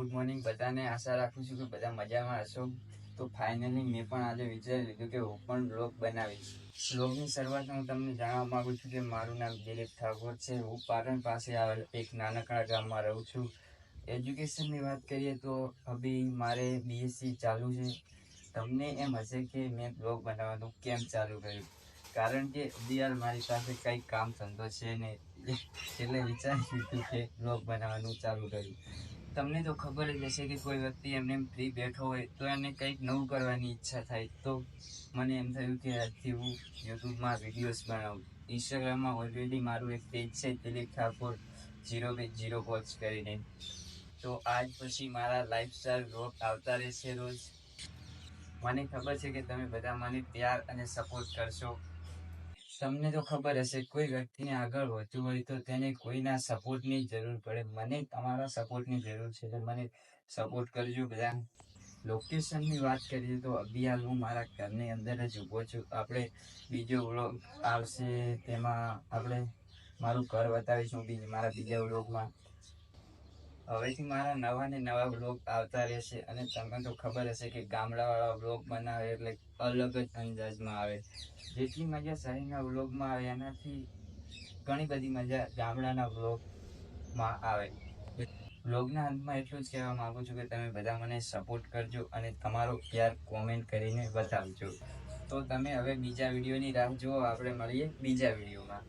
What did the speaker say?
Good morning, બધાને આશા રાખું છું કે બધા મજામાં હશો. તો ફાઇનલી મેં પણ આજે વિચારી લીધું કે હું પણ બ્લોગ બનાવીશ. બ્લોગની શરૂઆત હું તમને જાણવા માગું છું કે મારું નામ દિલીપ ઠાકોર છે. હું પાટણ પાસે આવેલ એક નાનકડા ગામમાં રહું છું. એજ્યુકેશનની વાત કરીએ તો અભી મારે બીએસસી ચાલુ છે. તમને એમ હશે કે મેં બ્લોગ બનાવવાનું કેમ ચાલુ કર્યું? કારણ કે અભિયાર મારી પાસે કંઈ કામ ધંધો છે નહીં એટલે વિચારી લીધું કે બ્લોગ બનાવવાનું ચાલુ કર્યું. તમને તો ખબર જ હશે કે કોઈ વ્યક્તિ એમને એમ ફ્રી બેઠો હોય તો એને કંઈક નવું કરવાની ઈચ્છા થાય. તો મને એમ થયું કે આજથી હું યુટ્યુબમાં વિડીયોઝ બનાવું. ઇન્સ્ટાગ્રામમાં ઓલરેડી મારું એક પેજ છે, Dilip Thakor zero page zero post કરીને. તો આજ પછી મારા લાઈફસ્ટાઈલ બ્લોગ આવતા રહેશે રોજ. મને ખબર છે કે તમે બધા મને પ્યાર અને સપોર્ટ કરશો. તમને તો ખબર હશે, કોઈ વ્યક્તિને આગળ વધવું હોય તો તેને કોઈના સપોર્ટની જરૂર પડે. મને તમારા સપોર્ટની જરૂર છે મને સપોર્ટ કરજો બધા. લોકેશનની વાત કરીએ તો અભિયાલ હું મારા ઘરની અંદર જ ઊભો છું. આપણે બીજો વ્લોગ આવશે, તેમાં આપણે મારું ઘર બતાવીશું બીજ, મારા બીજા વ્લોગમાં હવેથી મારા નવા ને નવા બ્લોગ આવતા રહેશે અને તમને તો ખબર હશે કે ગામડાવાળા બ્લોગ બનાવે એટલે અલગ જ અંદાજમાં આવે. જેટલી મજા શહેરના વ્લોગમાં આવે એનાથી ઘણી બધી મજા ગામડાના વ્લોગમાં આવે. વ્લોગના અંતમાં એટલું જ કહેવા માગું છું કે તમે બધા મને સપોર્ટ કરજો અને તમારો પ્યાર કોમેન્ટ કરીને બતાવજો. તો તમે હવે બીજા વિડીયોની રાહ જુઓ, આપણે મળીએ બીજા વિડીયોમાં